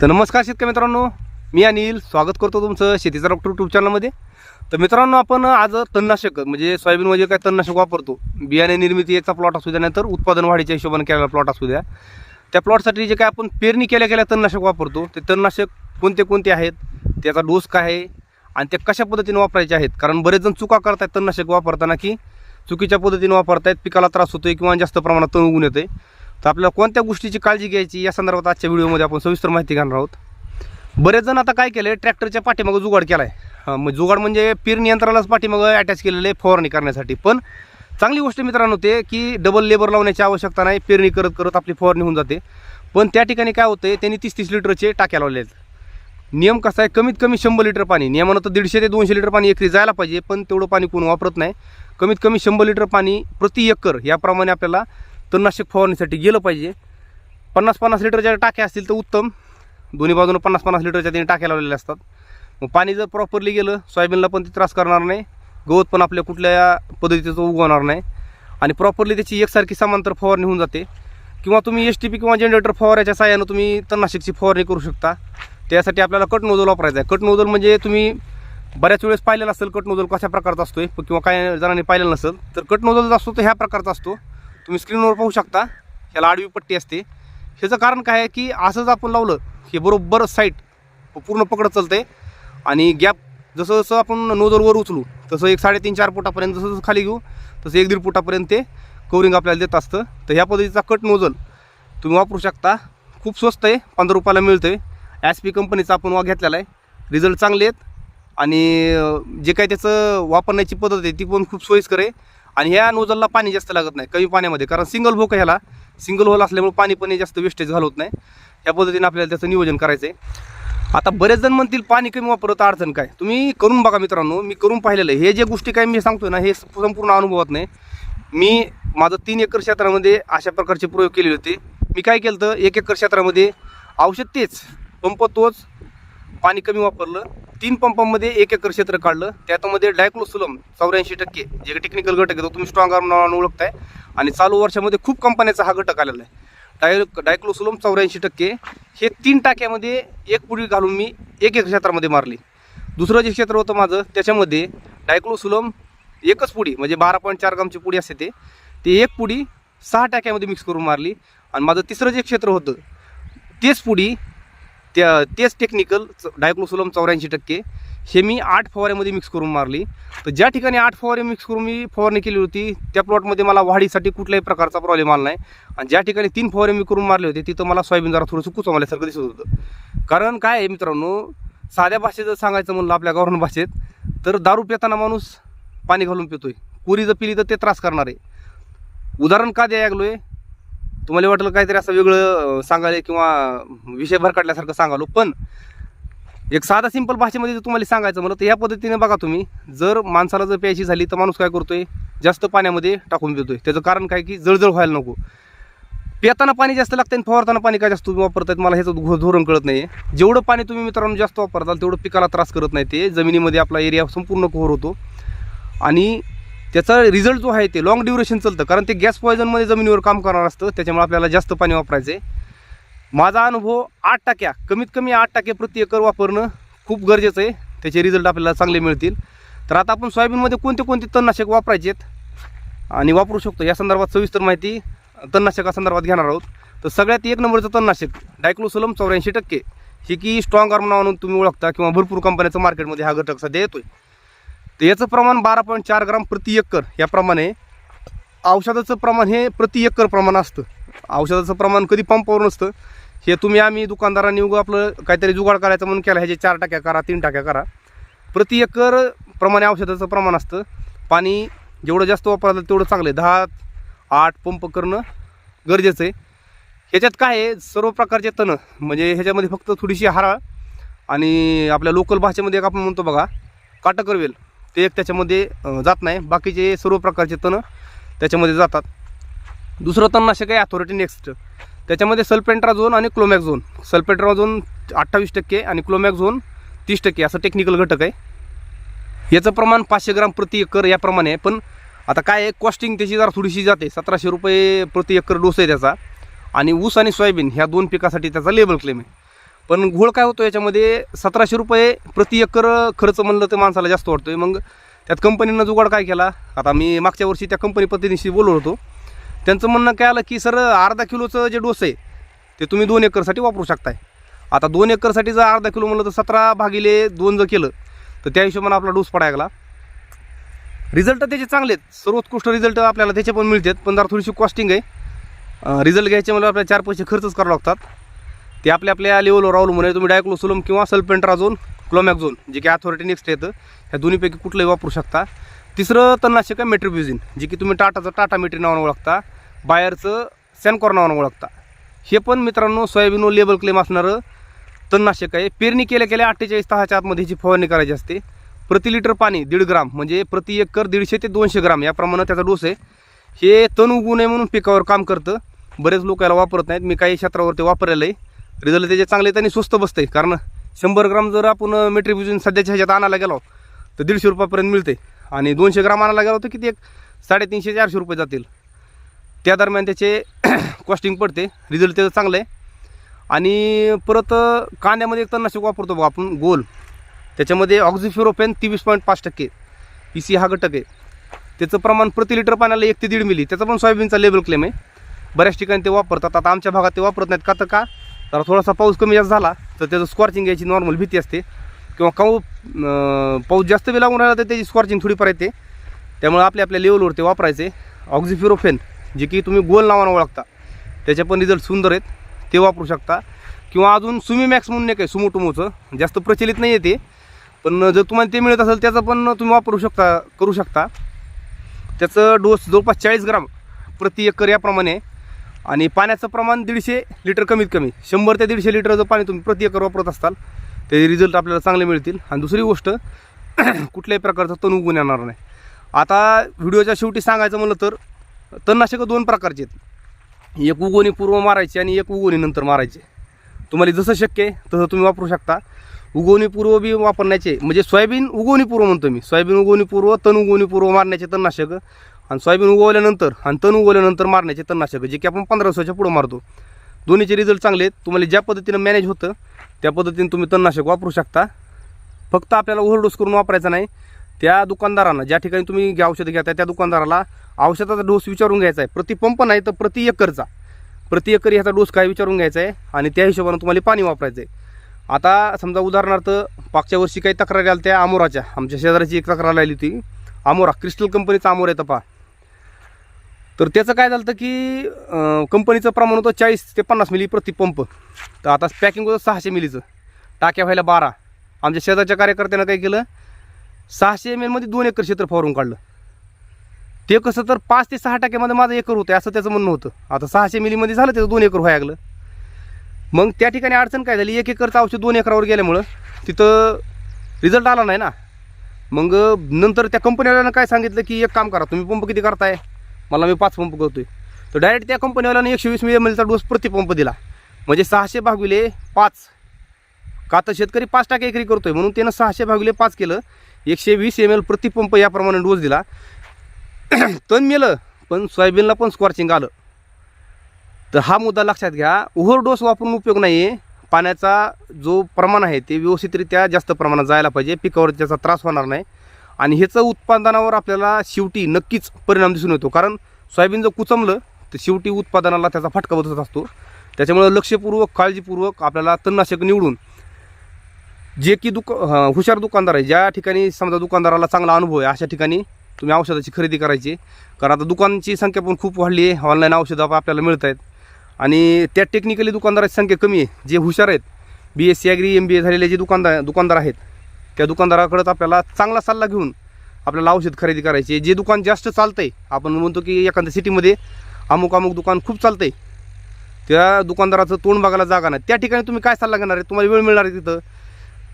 तर नमस्कार शेतकरी मित्रांनो मी अनिल स्वागत करतो तुमचं शेतीचा डॉक्टर यूट्यूब चॅनलमध्ये तर मित्रांनो आपण आज तणनाशक म्हणजे सोयाबीनमध्ये काय तणनाशक वापरतो. बियाणे निर्मिती याचा प्लॉट असू द्या नाहीतर उत्पादन वाढीच्या हिशोबाने केलेला प्लॉट असू द्या. त्या प्लॉटसाठी जे काय आपण पेरणी केल्या केल्या तणनाशक वापरतो ते तणनाशक कोणते कोणते आहेत त्याचा डोस काय आहे आणि ते कशा पद्धतीने वापरायचे आहेत. कारण बरेच जण चुका करतात तणनाशक वापरताना की चुकीच्या पद्धतीने वापरतायत पिकाला त्रास होतोय किंवा जास्त प्रमाणात तण उगून येते तर आपल्याला कोणत्या गोष्टीची काळजी घ्यायची? या संदर्भात आजच्या व्हिडिओमध्ये आपण सविस्तर माहिती घेणार आहोत. बरेच जण आता काय केलं ट्रॅक्टरच्या पाठीमागं जुगाड केला आहे मग जुगाड म्हणजे पेरणी यंत्रालाच पाठीमागं अटॅच केलेलं आहे फवारणी करण्यासाठी. पण चांगली गोष्ट मित्रांनो ते की डबल लेबर लावण्याची आवश्यकता नाही. पेरणी करत करत आपली फवारणी होऊन जाते. पण त्या ठिकाणी काय होतं त्यांनी तीस तीस लिटरचे टाक्या लावले आहेत. नियम कसा आहे? कमीत कमी शंभर लिटर पाणी. नियमानं तर दीडशे ते दोनशे लिटर पाणी एकरी जायला पाहिजे पण तेवढं पाणी कोण वापरत नाही. कमीत कमी शंभर लिटर पाणी प्रति एकर याप्रमाणे आपल्याला तणनाशक फवारणीसाठी गेलं पाहिजे. पन्नास पन्नास लिटरच्या टाक्या असतील तर उत्तम. दोन्ही बाजूनं पन्नास पन्नास लिटरच्या त्यांनी टाक्या लावलेल्या असतात. मग पाणी जर प्रॉपरली गेलं सोयाबीनला पण ते त्रास करणार नाही. गवत पण आपल्या कुठल्या पद्धतीचं उगवणार नाही. आणि प्रॉपरली त्याची एकसारखी समांतर फवारणी होऊन जाते. किंवा तुम्ही एस टी पी किंवा जनरेटर फवाराच्या साह्यानं तुम्ही तणनाशकची फवारणी करू शकता. त्यासाठी आपल्याला कट नोजल वापरायचा आहे. कट नोजल म्हणजे तुम्ही बऱ्याच वेळेस पाहिलेलं असेल कट नोजल कशा प्रकारचा असतो किंवा काही जणांनी पाहिलेलं नसेल तर कट नोजल जो असतो तो ह्या प्रकारचा असतो. तुम्ही स्क्रीनवर पाहू शकता ह्याला आडवी पट्टी असते. ह्याचं कारण काय आहे की असंच आपण लावलं हे बरोबर साईट पूर्ण पकडत चालतंय. आणि गॅप जसं जसं आपण नोजलवर उचलू तसं एक साडेतीन चार फुटापर्यंत जसं जसं खाली घेऊ तसं एक दीड फुटापर्यंत ते कवरिंग आपल्याला देत असतं. तर ह्या पद्धतीचा कट नोजल तुम्ही वापरू शकता. खूप स्वस्त आहे पंधरा रुपयाला मिळतं आहे एस पी कंपनीचा आपण वा घेतलेला आहे. रिझल्ट चांगले आहेत. आणि जे काय त्याचं वापरण्याची पद्धत आहे ती पण खूप सोयीस्कर आहे. आणि ह्या नोजलला पाणी जास्त लागत नाही कमी पाण्यामध्ये. कारण सिंगल भोक ह्याला सिंगल होल असल्यामुळे पाणी पण हे जास्त वेस्टेज घालवत नाही. ह्या पद्धतीने आपल्याला त्याचं नियोजन करायचं आहे आता बरेच जण म्हणतील पाणी कमी वापरत अडचण काय? तुम्ही करून बघा मित्रांनो मी करून पाहिलेलं हे जे गोष्टी काय मी सांगतोय ना हे संपूर्ण अनुभवात नाही. मी माझं तीन एकर क्षेत्रामध्ये अशा प्रकारचे प्रयोग केलेले होते. मी काय केलं तर एक एकर क्षेत्रामध्ये औषध तेच पंप तोच पाणी कमी वापरलं तीन पंपामध्ये एक एकर क्षेत्र काढलं त्यातमध्ये डायक्लोसुलम चौऱ्याऐंशी टक्के जे टेक्निकल घटक आहे तो तुम्ही स्ट्रॉंग आर्म नावानं ओळखताय. आणि चालू वर्षामध्ये खूप कंपन्याचा हा घटक आलेला आहे. डाय डायक्लोसुलम चौऱ्याऐंशी टक्के हे तीन टाक्यामध्ये एक पुडी घालून मी एक एक क्षेत्रामध्ये मारली. दुसरं जे क्षेत्र होतं माझं त्याच्यामध्ये डायक्लोसुलम एकच पुडी म्हणजे बारा पॉईंट चार ग्रामची पुडी असते ते ते एक पुडी सहा टाक्यामध्ये मिक्स करून मारली. आणि माझं तिसरं जे क्षेत्र होतं तेच पुडी त्या तेच टेक्निकल डायक्लोसोलम चौऱ्याऐंशी टक्के. हे मी आठ फवाऱ्यामध्ये मिक्स करून मारली. तर ज्या ठिकाणी आठ फवारे मिक्स करून मी फवारणी केली होती त्या प्लॉटमध्ये मला वाढीसाठी कुठल्याही प्रकारचा प्रॉब्लेम आला नाही. आणि ज्या ठिकाणी तीन फवारे मी करून मारले होते तिथं मला सोयाबीन जरा थोडंसं कुचवल्यासारखं दिसत होतं. कारण काय आहे मित्रांनो साध्या भाषेत जर सांगायचं म्हणलं आपल्या गव्हर्नमेंट भाषेत तर दारू पिताना माणूस पाणी घालून पितोय. कुरी जर पिली तर ते त्रास करणार. आहे उदाहरण का द्याय लागलो आहे तुम्हाला वाटलं काहीतरी असं वेगळं सांगायला किंवा विषय भरकाटल्यासारखं सांगालो पण एक साधा सिंपल भाषेमध्ये जर तुम्हाला सांगायचं म्हणलं तर या पद्धतीने बघा तुम्ही जर माणसाला जर प्यायची झाली तर माणूस काय करतोय जास्त पाण्यामध्ये टाकून देतोय त्याचं कारण काय की जळजळ व्हायला नको. पिताना पाणी जास्त लागतं आणि फवारताना पाणी काय जास्त तुम्ही वापरतायत मला ह्याचं धोरण कळत नाही जेवढं पाणी तुम्ही मित्रांनो जास्त वापरताल तेवढं पिकाला त्रास करत नाही ते. जमिनीमध्ये आपला एरिया संपूर्ण कव्हर होतो. आणि त्याचा रिझल्ट जो आहे ते लॉंग ड्युरेशन चालतं. कारण ते गॅस पॉयझनमध्ये जमिनीवर काम करणार असतं त्याच्यामुळे आपल्याला जास्त पाणी वापरायचं आहे माझा अनुभव आठ टाक्या कमीत कमी आठ टाके प्रति एकर वापरणं खूप गरजेचं आहे. त्याचे रिझल्ट आपल्याला चांगले मिळतील. तर आता आपण सोयाबीनमध्ये कोणते कोणते तणनाशक वापरायचे आहेत आणि वापरू शकतो? या संदर्भात सविस्तर माहिती तणनाशकासंदर्भात घेणार आहोत. तर सगळ्यात एक नंबरचं तणनाशक डायक्लोसोलम चौऱ्याऐंशी टक्के. हे की स्ट्रॉंग आर्म नावानं तुम्ही ओळखता किंवा भरपूर कंपन्याचं मार्केटमध्ये हा घटक सध्या येतोय. तर याचं प्रमाण बारा पॉईंट चार ग्राम प्रति एकर याप्रमाणे औषधाचं प्रमाण हे प्रति एकर प्रमाण असतं. औषधाचं प्रमाण कधी पंपावर नसतं. हे तुम्ही आम्ही दुकानदारांनी उगं आपलं काहीतरी जुगाड करायचं म्हणून केलं ह्याचे चार टाक्या करा तीन टाक्या करा. प्रति एकर प्रमाणे औषधाचं प्रमाण असतं. पाणी जेवढं जास्त वापरालं तेवढं चांगलं आहे. दहा आठ पंप करणं गरजेचं आहे. ह्याच्यात काय आहे? सर्व प्रकारचे तण म्हणजे ह्याच्यामध्ये फक्त थोडीशी हाराळ आणि आपल्या लोकल भाषेमध्ये एक आपण म्हणतो बघा काटकरवेल. ते एक त्याच्यामध्ये जात नाही. बाकीचे सर्व प्रकारचे तण त्याच्यामध्ये जातात. दुसरं तणनाशक आहे अथॉरिटी नेक्स्ट त्याच्यामध्ये सल्पेंट्राझोन आणि क्लोमॅक्झोन सल्पेंट्राझोन अठ्ठावीस टक्के आणि क्लोमॅक्झोन तीस टक्के असं टेक्निकल घटक आहे. याचं प्रमाण पाचशे ग्राम प्रति एकर याप्रमाणे आहे. पण आता काय आहे कॉस्टिंग त्याची जरा थोडीशी जाते. सतराशे रुपये प्रति एकर डोस आहे त्याचा. आणि ऊस आणि सोयाबीन ह्या दोन पिकासाठी त्याचा लेबल क्लेम आहे. पण घोळ काय होतो याच्यामध्ये? सतराशे रुपये प्रति एकर खर्च म्हणलं तर माणसाला जास्त वाटतोय. मग त्यात कंपनीनं जुगाड काय केला? आता मी मागच्या वर्षी त्या कंपनी प्रतिनिधीशी बोललो होतो. त्यांचं म्हणणं काय आलं की सर अर्धा किलोचं जे डोस आहे ते तुम्ही दोन एकरसाठी वापरू शकताय. आता दोन एकरसाठी जर अर्धा किलो म्हणलं तर सतरा भागिले दोन जर केलं तर त्या हिशोबाने आपला डोस पडायला रिझल्ट त्याचे चांगले आहेत. सर्वोत्कृष्ट रिझल्ट आपल्याला त्याचे पण मिळतात पण जरा थोडीशी कॉस्टिंग आहे. रिझल्ट घ्यायचे मला आपल्याला चार पैसे खर्चच करावे लागतात. ते आपल्या आपल्या लेवलवर अवलंबून आहे तुम्ही डायक्लोसोलम किंवा सल्पेंट्राझोन क्लोमॅक्झोन जे की अथॉरिटी नेक्स्ट येतं ह्या दोन्हीपैकी कुठलंही वापरू शकता. तिसरं तणनाशक आहे मेट्रिब्युझिन जे की तुम्ही टाटाचं टाटा मेट्री नावानं ओळखता बायरचं सॅनकॉर नावानं ओळखता. हे पण मित्रांनो सोयाबीन लेबल क्लेम असणारं तणनाशक आहे. पेरणी केल्या केल्या अठ्ठेचाळीस तासाच्या आतमध्ये ह्याची फवारणी करायची असते. प्रति लिटर पाणी दीड ग्राम म्हणजे प्रति एकर दीडशे ते दोनशे ग्राम याप्रमाणे त्याचा डोस आहे. हे तण उगू नये म्हणून पिकावर काम करतं. बरेच लोक याला वापरत नाहीत. मी काही क्षेत्रावरती वापरलेलं आहे. रिझल्ट त्याचे चांगले त्यांनी स्वस्त बसते कारण शंभर ग्राम जर आपण मेट्रिब्युजन सध्याच्या ह्याच्यात आणायला गेलो तर दीडशे रुपयापर्यंत मिळते आणि दोनशे ग्राम आणायला गेलो तर किती एक साडेतीनशे चारशे रुपये जातील. त्या दरम्यान त्याचे कॉस्टिंग पडते रिझल्ट त्याचं चांगलं आहे आणि परत कांद्यामध्ये एक तणनाशक वापरतो बघा आपण गोल. त्याच्यामध्ये ऑक्झिफ्युरोपेन तेवीस पॉईंट पाच टक्के पी सी हा घटक आहे. त्याचं प्रमाण प्रति लिटर पाण्याला एक ते दीड मिली त्याचा पण सोयाबीनचा लेबल क्लेम आहे. बऱ्याच ठिकाणी ते वापरतात. आता आमच्या भागात ते वापरत नाहीत. का तर का? तर थोडासा पाऊस कमी जास्त झाला तर त्याचं स्कॉर्चिंग यायची नॉर्मल भीती असते. किंवा काऊ पाऊस जास्त बी लागून राहिला तर त्याची स्कॉर्चिंग थोडीफार येते. त्यामुळे आपल्या आपल्या लेवलवर ते वापरायचे. ऑक्झिफ्युरोफेन जे की तुम्ही गोल नावानं ओळखता. त्याचे पण रिझल्ट सुंदर आहेत. ते वापरू शकता. किंवा अजून सुमी मॅक्स म्हणून एक आहे सुमोटुमोचं जास्त प्रचलित नाही आहे ते. पण जर तुम्हाला ते मिळत असेल त्याचं पण तुम्ही वापरू शकता करू शकता. त्याचं डोस जवळपास चाळीस ग्राम प्रति एकर याप्रमाणे आहे. आणि पाण्याचं प्रमाण दीडशे लिटर कमीत कमी शंभर ते दीडशे लिटर जर पाणी तुम्ही प्रति एकर वापरत असाल ते रिझल्ट आपल्याला चांगले मिळतील. आणि दुसरी गोष्ट कुठल्याही प्रकारचं तण उगून येणार नाही. आता व्हिडिओच्या शेवटी सांगायचं म्हणलं तर तणनाशकं दोन प्रकारचे आहेत. एक उगवणी पूर्व मारायचे आणि एक उगवणी नंतर मारायचे. तुम्हाला जसं शक्य आहे तसं तुम्ही वापरू शकता. उगवणी पूर्व बी वापरण्याचे म्हणजे सोयाबीन उगवणीपूर्व म्हणतो मी. सोयाबीन उगवणी पूर्व तण उगवणी पूर्व मारण्याचे तणनाशक. आणि सोयाबीन उगवल्यानंतर आणि तण उगवल्यानंतर मारण्याचे तणनाशक जे की आपण पंधरा दिवसाच्या पुढं मारतो. दोन्हीचे रिझल्ट चांगले आहेत. तुम्हाला ज्या पद्धतीनं मॅनेज होतं त्या पद्धतीने तुम्ही तणनाशक वापरू शकता. फक्त आपल्याला ओव्हरडोस करून वापरायचा नाही. त्या दुकानदारांना ज्या ठिकाणी तुम्ही घ्या औषधं घेताय त्या दुकानदाराला औषधाचा डोस विचारून घ्यायचा आहे. प्रति पंप नाही तर प्रति एकरचा. प्रति एकर ह्याचा डोस काय विचारून घ्यायचा आहे? आणि त्या हिशोबानं तुम्हाला पाणी वापरायचं आहे आता समजा उदाहरणार्थ मागच्या वर्षी काही तक्रारी आल्या त्या आमोराच्या. आमच्या शेजाऱ्याची एक तक्रार आली होती. आमोरा क्रिस्टल कंपनीचा आमोर येतं पहा. तर त्याचं काय झालं की कंपनीचं प्रमाण होतं चाळीस ते पन्नास मिली प्रति पंप. तर आता पॅकिंग होतं सहाशे मिलीचं. टाक्या व्हायला बारा. आमच्या शेजारच्या कार्यकर्त्यानं काय केलं? सहाशे एम एलमध्ये दोन एकर क्षेत्र फवारून काढलं. ते कसं तर पाच ते सहा टक्क्यामध्ये माझं एकर होतं असं त्याचं म्हणणं होतं. आता सहाशे मिलीमध्ये झालं त्याचं दोन एकर व्हायला लागलं. मग त्या ठिकाणी अडचण काय झाली? एक एकरचं औषध दोन एकरावर गेल्यामुळं तिथं रिझल्ट आला नाही ना. मग नंतर त्या कंपनीवाल्यानं काय सांगितलं की एक काम करा तुम्ही पंप किती करताय? मला मी पाच पंप करतोय. तर डायरेक्ट त्या कंपनीवाल्यानं एकशे वीस एम एलचा डोस प्रति पंप दिला. म्हणजे सहाशे भागविले पाच. का तर शेतकरी पाच टाके एकरी करतोय म्हणून त्यानं सहाशे भागविले पाच केलं. एकशे वीस एम एल प्रतिपंप याप्रमाणे डोस दिला. तण मेलं पण सोयाबीनला पण स्कॉर्चिंग आलं. तर हा मुद्दा लक्षात घ्या. ओव्हर डोस वापरून उपयोग नाही आहे पाण्याचा जो प्रमाण आहे ते व्यवस्थितरित्या जास्त प्रमाणात जायला पाहिजे. पिकावर त्याचा त्रास होणार नाही. आणि ह्याचं उत्पादनावर आपल्याला शेवटी नक्कीच परिणाम दिसून येतो. कारण सोयाबीन जर कुचमलं तर शेवटी उत्पादनाला त्याचा फटका बसत असतो. त्याच्यामुळे लक्षपूर्वक काळजीपूर्वक आपल्याला तणनाशक निवडून जे की दुक हं, हुशार दुकानदार आहे ज्या ठिकाणी समजा दुकानदाराला चांगला अनुभव आहे अशा ठिकाणी तुम्ही औषधाची खरेदी करायची. कारण आता दुकानची संख्या पण खूप वाढली आहे. ऑनलाईन औषधं आपल्याला मिळत आहेत. आणि त्या टेक्निकली दुकानदाराची संख्या कमी आहे. जे हुशार आहेत B S C agri M B A झालेले जे दुकानदार दुकानदार आहेत त्या दुकानदाराकडंच आपल्याला चांगला सल्ला घेऊन आपल्याला औषध खरेदी करायची जे दुकान जास्त चालतंय आपण म्हणतो की एखाद्या सिटीमध्ये अमुक अमुक दुकान खूप चालतंय. त्या दुकानदाराचं तोंड बघायला जागा नाही. त्या ठिकाणी तुम्ही काय सल्ला घेणार आहे? तुम्हाला वेळ मिळणार आहे तिथं.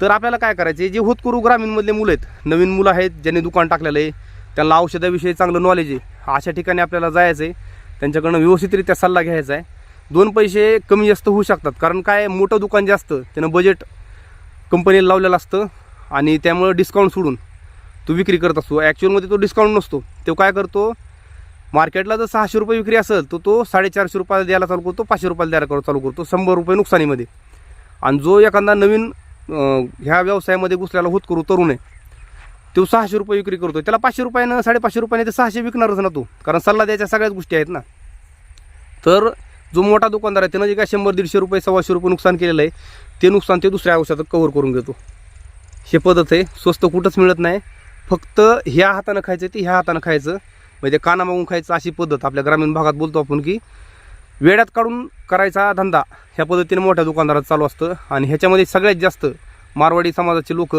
तर आपल्याला काय करायचं आहे? जे होतकरू ग्रामीणमधले मुलं आहेत नवीन मुलं आहेत ज्यांनी दुकान टाकलेलं आहे त्यांना औषधाविषयी चांगलं नॉलेज आहे. अशा ठिकाणी आपल्याला जायचं आहे त्यांच्याकडनं व्यवस्थितरित्या सल्ला घ्यायचा आहे. दोन पैसे कमी जास्त होऊ शकतात. कारण काय? मोठं दुकान जास्त त्यानं बजेट कंपनीला लावलेलं असतं आणि त्यामुळं डिस्काउंट सोडून तो विक्री करत असतो. ॲक्च्युअलमध्ये तो डिस्काउंट नसतो. तो काय करतो? मार्केटला जर सहाशे रुपये विक्री असेल तर तो साडेचारशे रुपयाला द्यायला चालू करतो पाचशे रुपयाला द्यायला चालू करतो. शंभर रुपये नुकसानीमध्ये. आणि जो एखादा नवीन ह्या व्यवसायामध्ये घुसल्याला होत करू तरुण आहे तो सहाशे रुपये विक्री करतो. त्याला पाचशे रुपयानं साडेपाचशे रुपयाने ते सहाशे विकणारच ना तो. कारण सल्ला द्यायच्या सगळ्याच गोष्टी आहेत ना. तर जो मोठा दुकानदार आहे त्यानं जे काय शंभर दीडशे रुपये सव्वाशे रुपये नुकसान केलेलं आहे ते नुकसान ते दुसऱ्या औषधात कव्हर करून घेतो. हे पद्धत आहे स्वस्त कुठंच मिळत नाही. फक्त ह्या हातानं खायचं ते ह्या हातानं खायचं. म्हणजे काना मागून खायचं अशी पद्धत आपल्या ग्रामीण भागात बोलतो आपण की वेड्यात काढून करायचा धंदा ह्या पद्धतीने मोठ्या दुकानदारात चालू असतं. आणि ह्याच्यामध्ये सगळ्यात जास्त मारवाडी समाजाचे लोक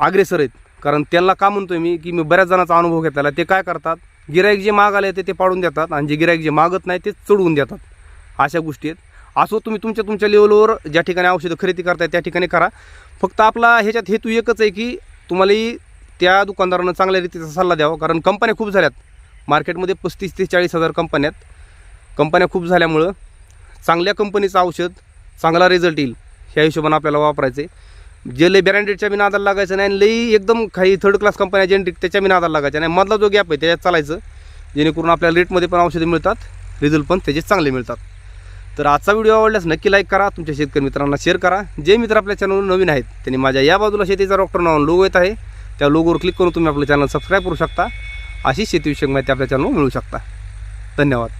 अग्रेसर आहेत. कारण त्यांना का म्हणतोय मी की मी बऱ्याच जणांचा अनुभव घेतलेला ते काय करतात? गिराईक जे मागाले ते ते पाडून देतात आणि जे गिराईक जे मागत नाही ते चढवून देतात. अशा गोष्टी आहेत. असो तुम्ही तुमच्या तुमच्या लेवलवर ज्या ठिकाणी औषधं खरेदी करताय त्या ठिकाणी करा. फक्त आपला ह्याच्यात हेतू एकच आहे की तुम्हालाही त्या दुकानदारानं चांगल्या रीतीचा सल्ला द्यावा कारण कंपन्या खूप झाल्यात. मार्केटमध्ये पस्तीस ते चाळीस हजार कंपन्यात कंपन्या खूप झाल्यामुळं चांगल्या कंपनीचं औषध चांगला रिझल्ट येईल ह्या हिशोबानं आपल्याला वापरायचं आहे जे लई ब्रँडेडच्या बी नादाला लागायचं नाही आणि लई एकदम काही थर्ड क्लास कंपन्या जेनरिक त्याच्या बी नादाला लागायच्या नाही. मधला जो गॅप आहे त्याच्यात चालायचं. जेणेकरून आपल्याला रेटमध्ये पण औषधं मिळतात रिझल्ट पण त्याचे चांगले मिळतात. तर आजचा व्हिडिओ आवडल्यास नक्की लाईक करा तुमच्या शेतकरी मित्रांना शेअर करा. जे मित्र आपल्या चॅनलवर नवीन आहेत त्यांनी माझ्या या बाजूला शेतीचा डॉक्टर नाव लोगो येत आहे. त्या लोगोवर क्लिक करून तुम्ही आपलं चॅनल सबस्क्राईब करू शकता. अशी शेतीविषयक माहिती आपल्या चॅनलवर मिळू शकता. धन्यवाद.